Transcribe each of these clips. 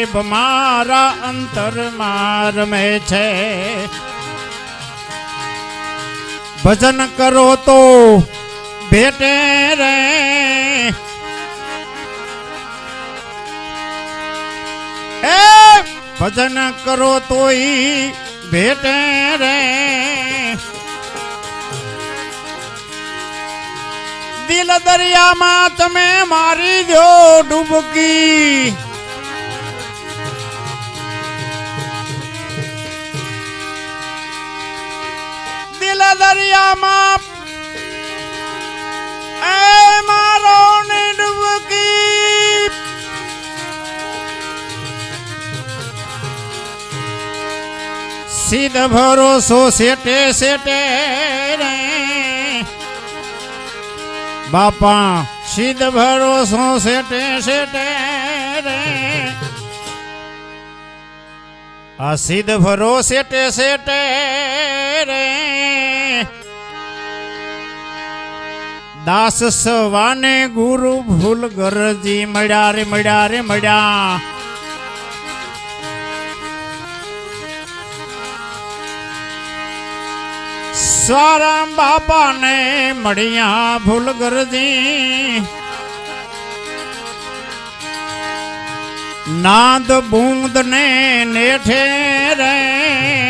સાહેબ, મારા અંતરમાં રમે છે. ભજન કરો તો ભેટે રે. એ, ભજન કરો તોય ભેટે રે. દિલ દરિયામાં તમે મારી દો ડૂબકી. દરિયામાં. એ મારો ને ડૂબકી સીધ ભરોસો સેટે સેટે રે. બાપા, સીધ ભરોસો સેટે સેટે રે. આ સીધ ભરો સેટે સેટે રે. દાસ સવાને ગુરુ ભૂલ ગરજી મળ્યા રે મળ્યા રે, મળ્યા. સ્વારામ બાપાને મળ્યા ભૂલ ગરજી. નાદ બૂંદ ને નેઠે રે.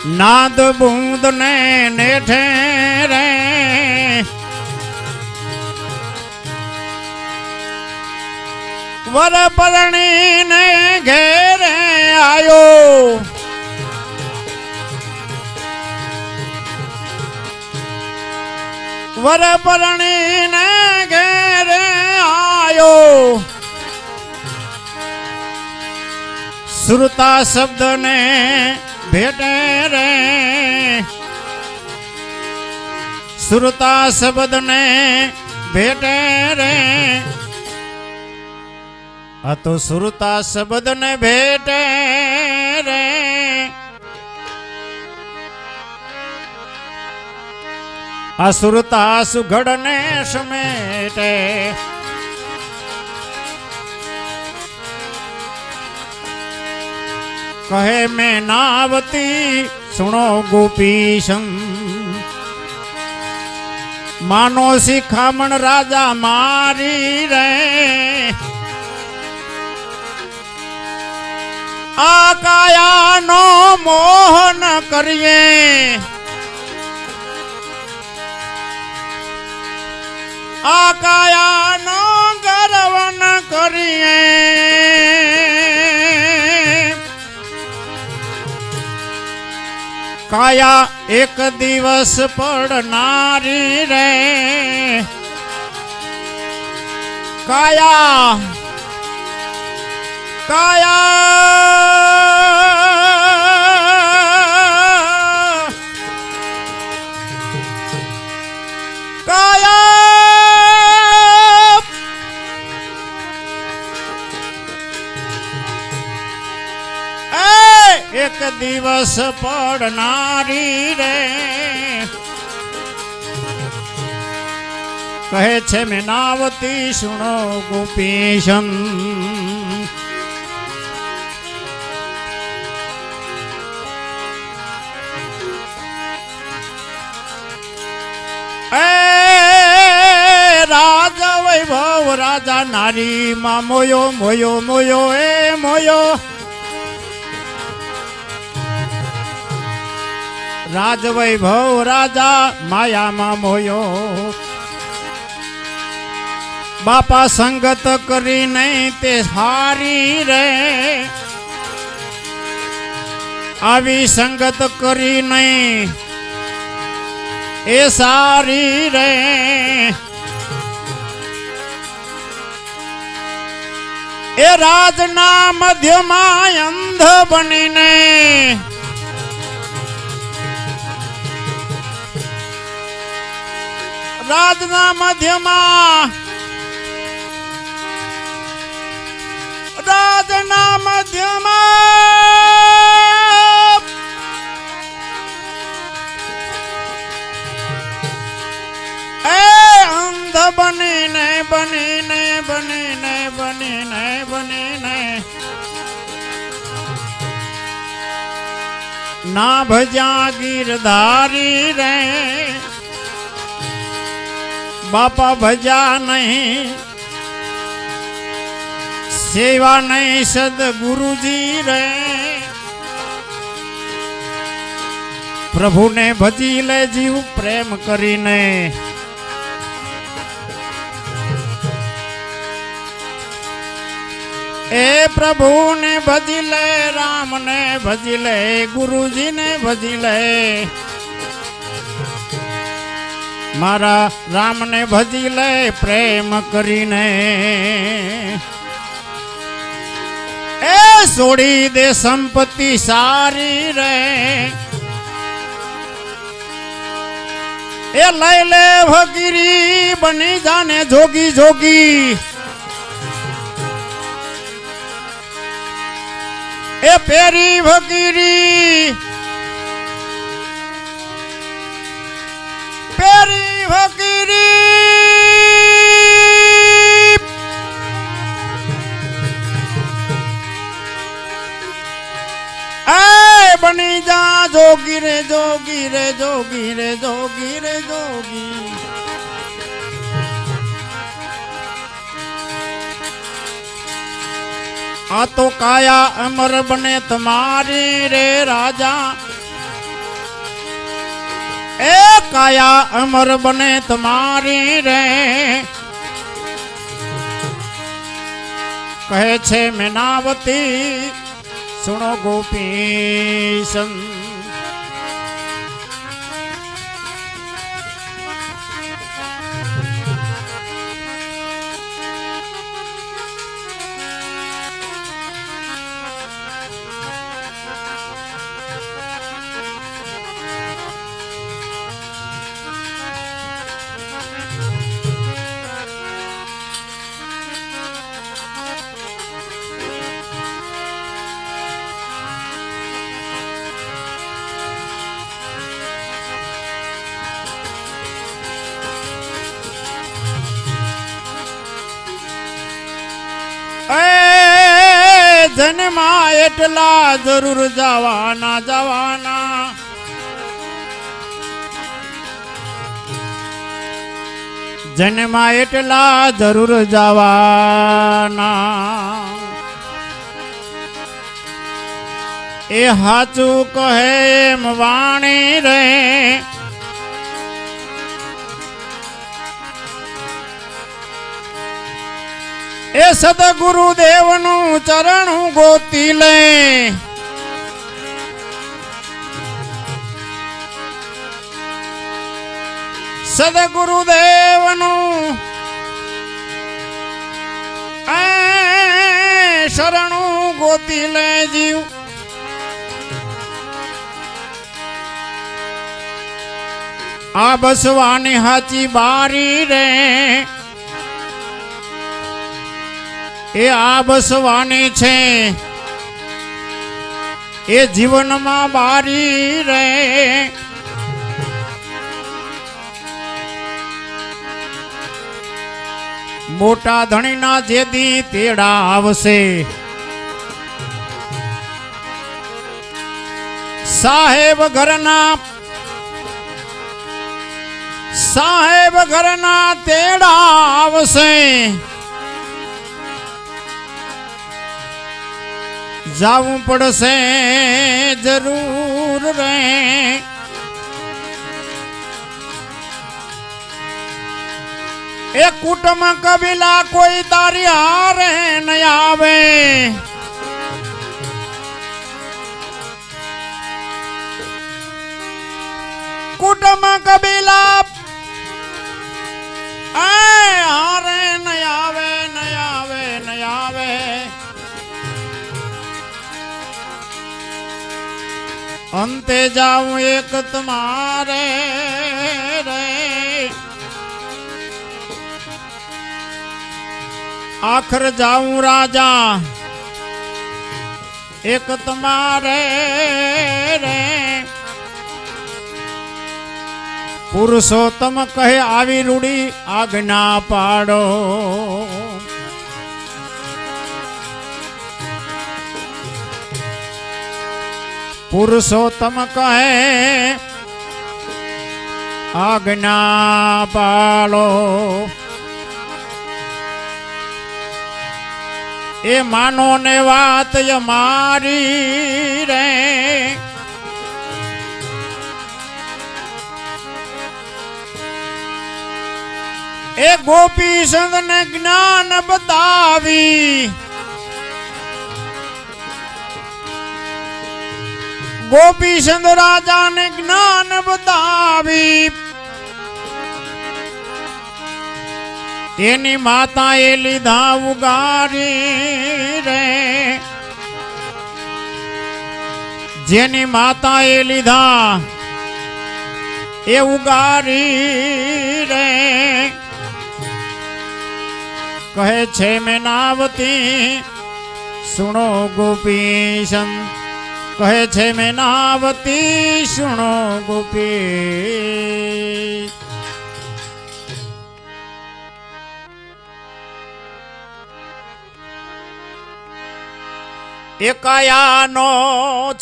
નાદ બૂંદ ને નેઠે રે વર પરણી ને ઘેરે આયો વર પરણી ને ઘેરે આયો સુરતા શબ્દ ને ભેટે રે. સુરતા શબ્દને ભેટે રે. આ તો સુરતા શબ્દને ભેટે રે. આ સુરતા સુઘડ સમેટે. કહે, મેં નાવતી, સુણો ગોપીશમ માનો શિખામણ રાજા મારી રે. આ કાયાનો મોહન કરીએ. આ કાયાનો ગર્વ કરીએ. કાયા એક દિવસ પડનારી રે. કાયા કાયા. દિવસ પડનારી રે. કહે છે, મેં નાવતી સુણો ગોપીશન. રાજ વૈભવ, રાજા નારી માં મોયો મોયો મોયો, એ મોયો. રાજ વૈભવ રાજા માયામાં મોયો. બાપા સંગત કરી નહીં તે હારી રે. આવી સંગત કરી નહીં એ સારી રે. એ રાજના મધ્યમાં અંધ બનીને राजना मध्यमा। मध्यमा। बनी ने बनी ने बनी ने बनी ने बनी ने ना भजा गिरधारी रहे બાપા ભજા નહીં. સેવા નહીં સદગુરુજી રે. પ્રભુને ભજી લે જીવ પ્રેમ કરીને. એ પ્રભુને ભજી લે, રામને ભજી લે, ગુરુજીને ભજી લે. મારા રામને ભજી લે, પ્રેમ કરીને. એ છોડી દે સંપત્તિ સારી રે. એ લઈ લે ભગીરી બની જાને જોગી જોગી. એ પેરી ભગીરી પેરી ભગીરી એ બની જા, જોગી રે જોગી રે જોગી રે જોગી રે, જોગી. આ તો કાયા અમર બને તમારી રે રાજા. એ કાયા અમર બને તમારી રે. કહે છે મેનાવતી સુણો ગોપી સં એટલા જરૂર જવાના જવાના. જન્મા એટલા જરૂર જવાના. એ હાચું કહે એમ વાણી રે. એ સદગુરુ દેવનું ચરણ ગોતી લે. સદગુરુ દેવનું શરણું ગોતી લે જીવ. આ બસવાની હાચી બારી રે. એ આ બસવાની છે. એ જીવનમાં બારી રે. મોટા ધણીના જેદી તેડા આવશે. સાહેબ ઘરના સાહેબ ઘરના તેડા આવશે. જાવું પડશે જરૂર રે. એ કુટુંબ કબીલા કોઈ તારી હારે ન આવે. કુટુંબ કબીલા અંતે જાઉં એક તમારે આખર જાઉં રાજા, એક તમારે રે. પુરુષોત્તમ કહે, આવી રૂડી આજ્ઞા પાડો. પુરુષોત્તમ કહે, આજ્ઞા પાળો એ માનો ને વાત મારી રે. એ ગોપી સંગ ને જ્ઞાન બતાવી ગોપી સંગ રાજા ને જ્ઞાન બતાવી. એની માતા એ લીધા ઉગારી રે. જેની માતા એ લીધા એ ઉગારી રે. કહે છે મેનાવતી સુણો ગોપીશન કહે છે મેનાવતી સુણો ગોપી. એ કયાનો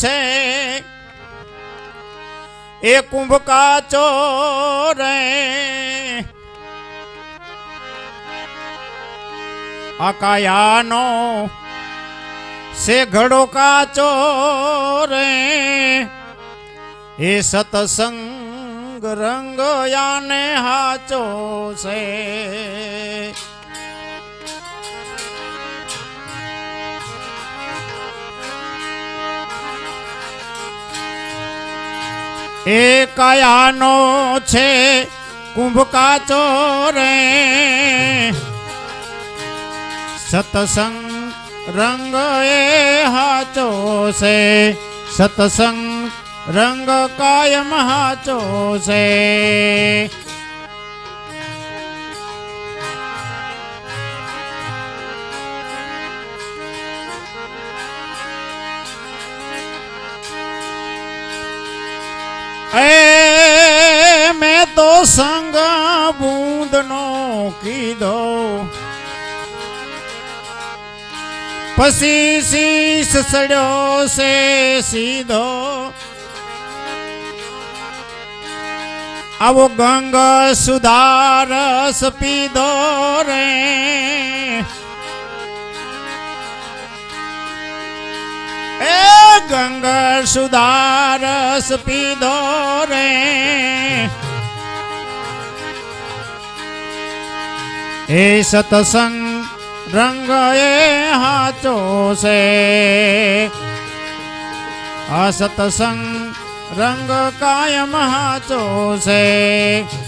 છે એ કુંભકા ચોરે. અકાયાનો સે ઘડો કાચો રે. એ સતસંગ રંગ યાને હાચો છે. એ કયાનો છે કુંભ કાચો રે. સતસંગ રંગ એ હાચો છે, સતસંગ રંગ કાયમ હાચો છે. એ મેં તો સંગ બૂંદનો કીધો પછી શીશ સડ્યો છે સીધો. આવો ગંગ સુધારસ પીધો રે. એ ગંગ સુધારસ પીધો રે. એ સતસંગ રંગ એ હાચો છે. આ સતસંગ રંગ કાયમ હાચો છે.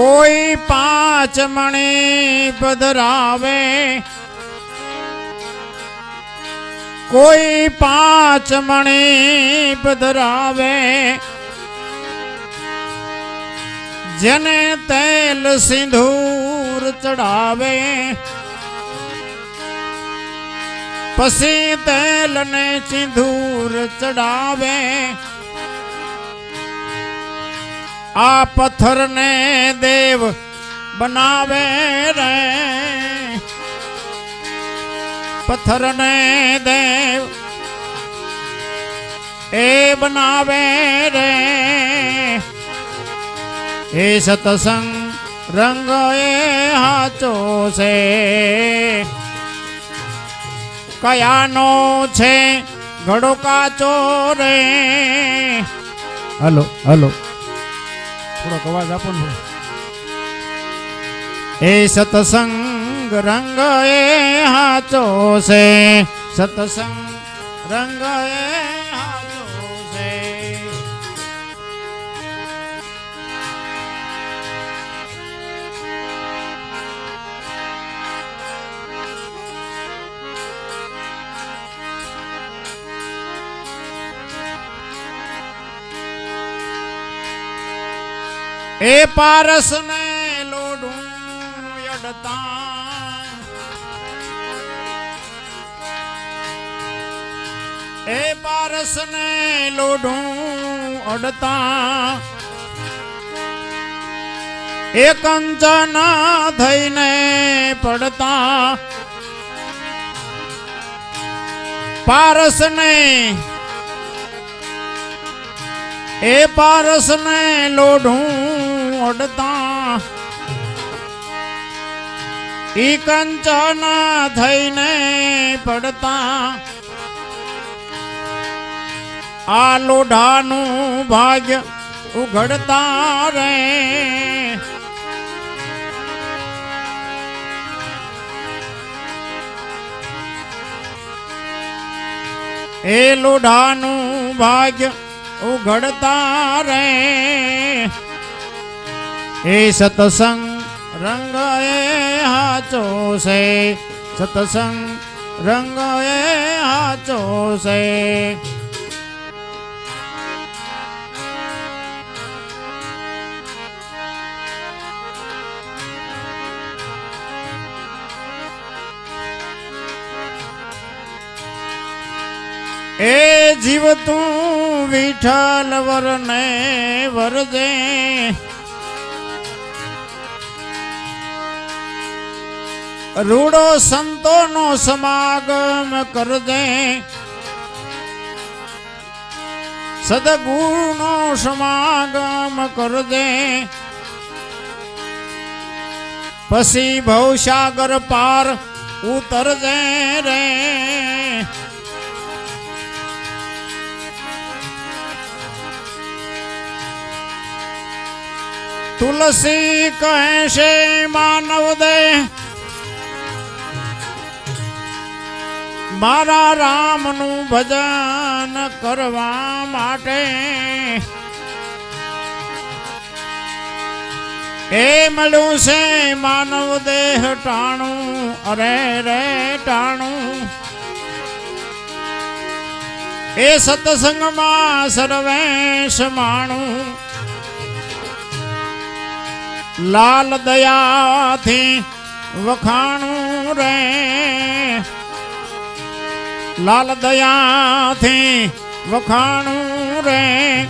કોઈ પાંચ મણી પધરાવે. કોઈ પાંચ મણી પધરાવે. જેને તેલ સિંધૂર ચડાવે. પછી તેલ ને સિંદૂર ચડાવે. આ પથ્થરને દેવ બનાવે રે. પથ્થરને દેવ એ બનાવે રે. એ સતસંગ રંગ એ હાચો છે. કયાનો છે? ઘડો કાચો રે. Hello hello. થોડોક અવાજ આપો ને એ સતસંગ રંગ એ હાચો છે. સતસંગ રંગ એ એ પારસ ને લોડું અડતા. એ પારસને લોઢું અડતા. એ કંચન થઈને પડતા. પારસને એ પારસને લોઢું અડતા ઈ કંચન થઈને પડતા. આ લોઢાનું ભાગ્ય ઉઘડતા રે. એ લોઢાનું ભાગ્ય ઉઘડતા રે. એ સતસંગ રંગ એ હાચો છે. સતસંગ રંગ એ હાચો છે. એ જીવ તું વિઠ્ઠલ વરને વરજે. રૂડો સંતોનો સમાગમ કરજે. સદગુણો સમાગમ કરજે. પછી ભવસાગર પાર ઉતરજે રે. તુલસી કહેશે માનવ દે મારા રામનું ભજન કરવા માટે. એ મળ્યું છે માનવ દેહ ટાણું, અરે રે ટાણું. એ સત્સંગમાં સર્વેશ માણું. લાલ દયાથી વખાણું રે. લાલ દયાથી વખાણું રે.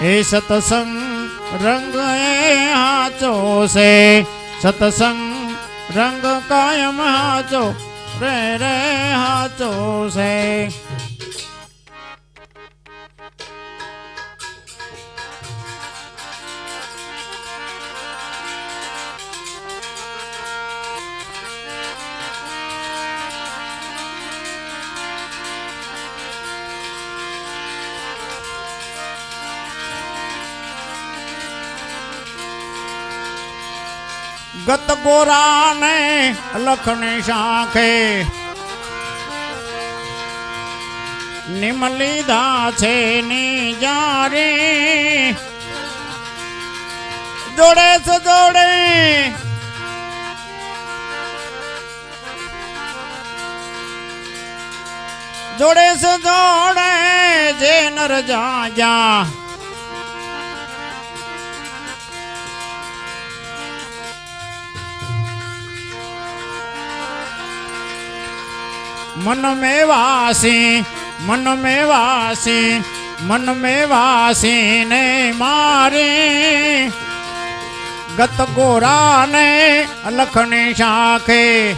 એ સતસંગ રંગ એ હાચો છે. સતસંગ રંગ કાયમ હાચો રે રે હાચો છે. ગત ગોરાને લખણી શાખે. નિમ લીધા છે ની જારે જોડે છે જોડે. જોડે છે જોડે જે નર મન મેં વાસી મન મેં વાસી મન મેં વાસી ને મારી. ગત ગોરા ને લખણી શાખે.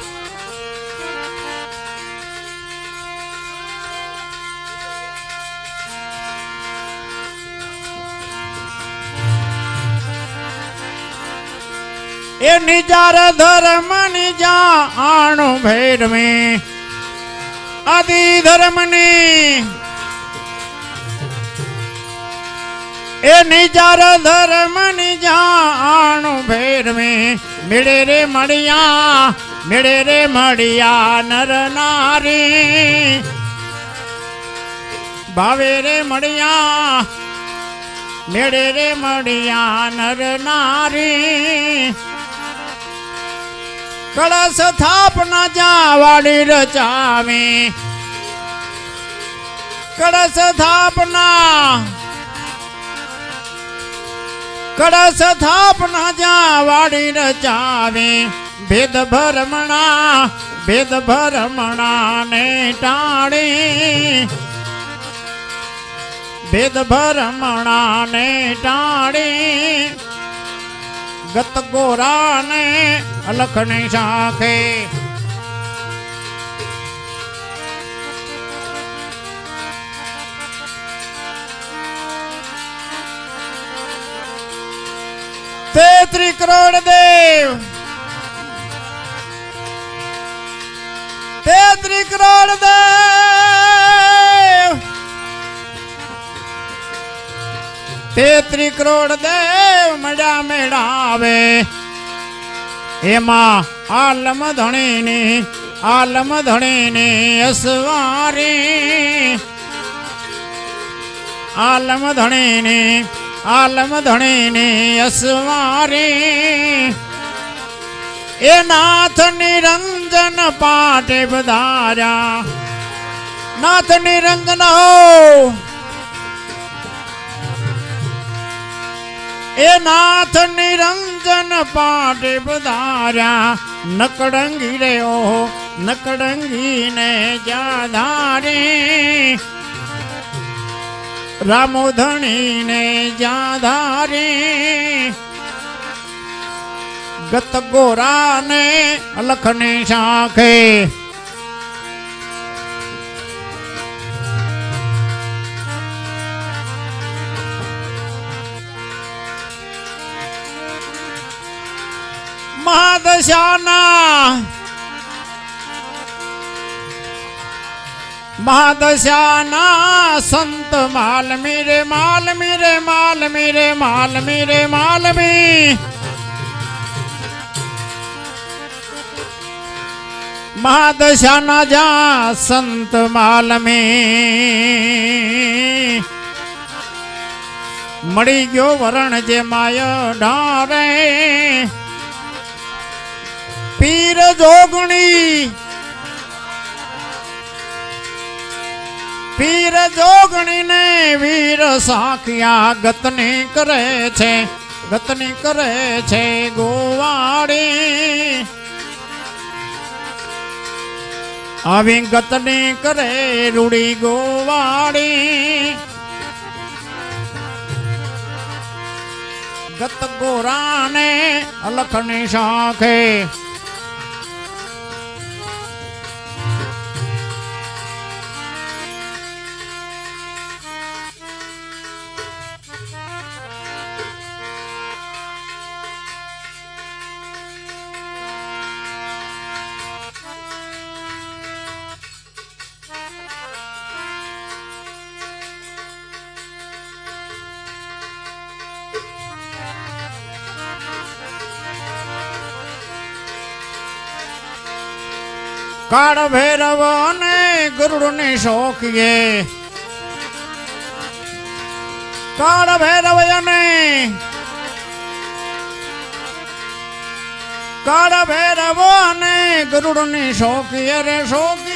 એ નિજાર ધર્મ નિજા આણું ભેરવી. આદિ ધર્મની એ નિજાર ધર્મ નિજાણુ ભેરવે મેળે રે મળ્યા, મેળે રે મળ્યા નર નારી. ભાવે રે મળ્યા, મેળે રે મળ્યા નર નારી. કળશ સ્થાપના જ્યાં વાડી રચાવી. કળશ સ્થાપના કળશ સ્થાપના જ્યાં વાડી રચાવી. ભેદ ભરમણા ભેદ ભરમણા ને ટાણી ભેદ ભરમણા ને ટાળી. ગત ગોરા ને અલખની શાખે. તેત્રી કરોડ દેવ. તેત્રી કરોડ દેવ. તેત્રી કરોડ દેવ મજા મેળાવે. એમાં આલમ ધણીની આલમ ધણીની અસવારી. આલમ ધણીની આલમ ધણીની અસવારી. એ નાથ નિરંજન પાટે બધાર્યા નાથ નિરંજન હો. એ નાથ નિરંજન પાટે પધાર્યા. નકડંગી રે ઓહો નકડંગી ને જાધારી. રામોધણીને જાધારી. ગત ગોરાને લખની શાખે મહાદશાના. મહાદશાના સંત માલમી રે માલમી રે માલમી રે માલમી રે માલમી. મહાદશાના જા સંત માલમી. મળી ગયો વરણ જે માય ડારે. પીર જોગણી. પીર જોગણીને વીર સાખિયા ગતની કરે છે, ગતની કરે છે ગોવાડી આવી ગતની કરે રૂડી ગોવાડી ગત ગોરાને અલખની શાખે કાળ ભૈરવ અને ગરુડને શોખીએ કાળ ભૈરવ અને કાળ ભૈરવ અને ગરુડને શોખીએ રે શોખીએ